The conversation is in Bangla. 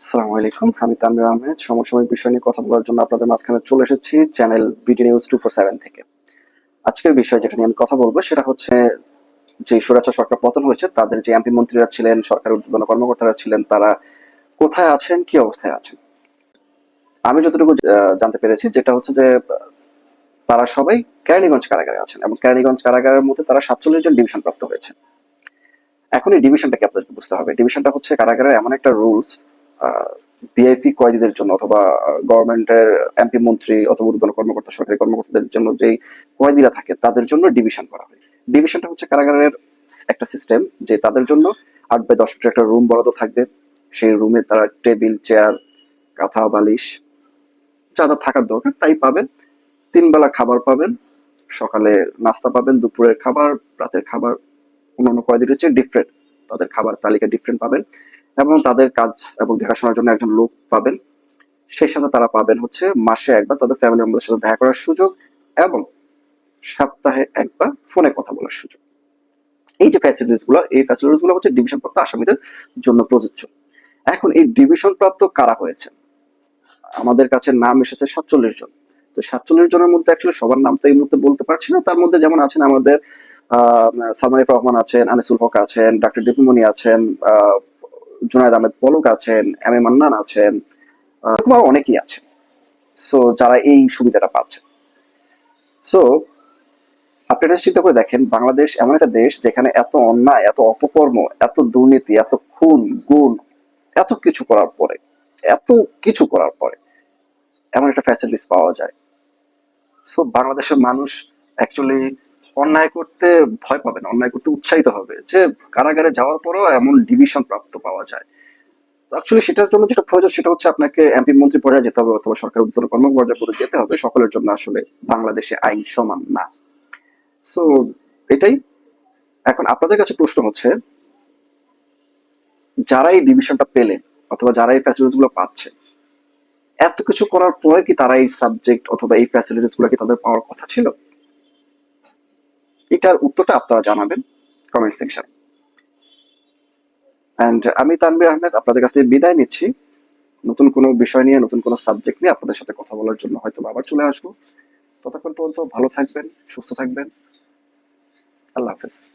আসসালামু আলাইকুম, আমি তানভীর আহমেদ। সমসাময়িক বিষয় নিয়ে কথা বলার জন্য আপনাদের মাঝখানে চলে এসেছি চ্যানেল বিডি নিউজ টু থেকে। আজকের বিষয় যেটা নিয়ে আমি কথা বলব সেটা হচ্ছে যে সরকার পতন হয়েছে, তাদের যে এমপি মন্ত্রীরা ছিলেন ঊর্ধ্বতন কর্মকর্তারা ছিলেন, তারা কোথায় আছেন, কি অবস্থায় আছেন? আমি যতটুকু জানতে পেরেছি যেটা হচ্ছে যে, তারা সবাই কেরানীগঞ্জ কারাগারে আছেন এবং কেরানীগঞ্জ কারাগারের মধ্যে তারা সাতচল্লিশ জন ডিভিশন প্রাপ্ত হয়েছে। এখন এই ডিভিশনটাকে আপনাদেরকে বুঝতে হবে। ডিভিশনটা হচ্ছে কারাগারের এমন একটা রুলস ভিআইপি কয়েদিদের জন্য অথবা গভর্নমেন্টের এমপি মন্ত্রী অথবা ঊর্ধ্বতন কর্মকর্তা, সরকারি কর্মকর্তাদের জন্য যেই কয়েদিরা থাকে, তাদের জন্য ডিভিশন করা হয়। ডিভিশনটা হচ্ছে কারাগারের একটা সিস্টেম যে তাদের জন্য আট বাই দশ ফিটের একটা রুম বরাদ্দ থাকবে। সেই রুমে তারা টেবিল চেয়ার কাঁথা, বালিশ, যা যা থাকার দরকার তাই পাবেন। তিন বেলা খাবার পাবেন, সকালে নাস্তা পাবেন, দুপুরের খাবার, রাতের খাবার, অন্যান্য কয়েদির হচ্ছে ডিফারেন্ট তাদের খাবার তালিকা ডিফারেন্ট পাবেন। এবং তাদের কাজ এবং দেখাশোনার জন্য একজন লোক পাবেন। সেই সাথে তারা পাবেন হচ্ছে মাসে একবার তাদের ফ্যামিলি মেম্বারের সাথে দেখা করার সুযোগ এবং সপ্তাহে একবার ফোনে কথা বলার সুযোগ। এই যে ফ্যাসিলিটিসগুলো, এই ফ্যাসিলিটিসগুলো হচ্ছে ডিভিশন প্রাপ্ত আসামিদের জন্য প্রযোজ্য। এখন এই ডিভিশন প্রাপ্ত কারা হয়েছে? আমাদের কাছে নাম এসেছে সাতচল্লিশ জন। তো সাতচল্লিশ জনের মধ্যে অ্যাকচুয়ালি সবার নাম তো এই মুহূর্তে বলতে পারছি না। তার মধ্যে যেমন আছেন আমাদের, আহ সালমানিফ রহমান আছেন, আনিসুল হক আছেন, ডাক্তার ডিপিমনি আছেন জুনায়দ আহমেদ পলক আছেন, এম এ মান্নান আছেন এরকম অনেকেই আছে সো যারা এই সুবিধাটা পাচ্ছে সো আপনি এটা চিন্তা করে দেখেন, বাংলাদেশ এমন একটা দেশ যেখানে এত অন্যায়, এত অপকর্ম, এত দুর্নীতি, এত খুন, গুণ, এত কিছু করার পরে, এত কিছু করার পরে এমন একটা ফ্যাসিলিটিস পাওয়া যায়। সো বাংলাদেশের মানুষ অ্যাকচুয়ালি অন্যায় করতে ভয় পাবে না, অন্যায় করতে উৎসাহিত হবে। যে কারাগারে যাওয়ার পরেও এমন ডিভিশন প্রাপ্ত পাওয়া যায়। অ্যাকচুয়ালি সেটার জন্য যেটা প্রয়োজন সেটা হচ্ছে আপনাকে এমপি মন্ত্রী পর্যায়ে যেতে হবে অথবা সরকার উদ্যোগ কর্মকর্তা পদে যেতে হবে। সকলের জন্য আসলে বাংলাদেশে আইন সমান না। সো এটাই। এখন আপনাদের কাছে প্রশ্ন হচ্ছে, যারা এই ডিভিশনটা পেলেন অথবা যারা এই ফ্যাসিলিটিসগুলো পাচ্ছে, এত কিছু করার পরে কি তারা এই সাবজেক্ট অথবা এই ফ্যাসিলিটিসগুলো কি তাদের পাওয়ার কথা ছিল? এটার উত্তরটা আপনারা জানাবেন কমেন্ট সেকশন অ্যান্ড আমি তানবির আহমেদ আপনাদের কাছ থেকে বিদায় নিচ্ছি। নতুন কোনো বিষয় নিয়ে, নতুন কোনো সাবজেক্ট নিয়ে আপনাদের সাথে কথা বলার জন্য হয়তো আবার চলে আসব। ততক্ষণ পর্যন্ত ভালো থাকবেন, সুস্থ থাকবেন। আল্লাহ হাফেজ।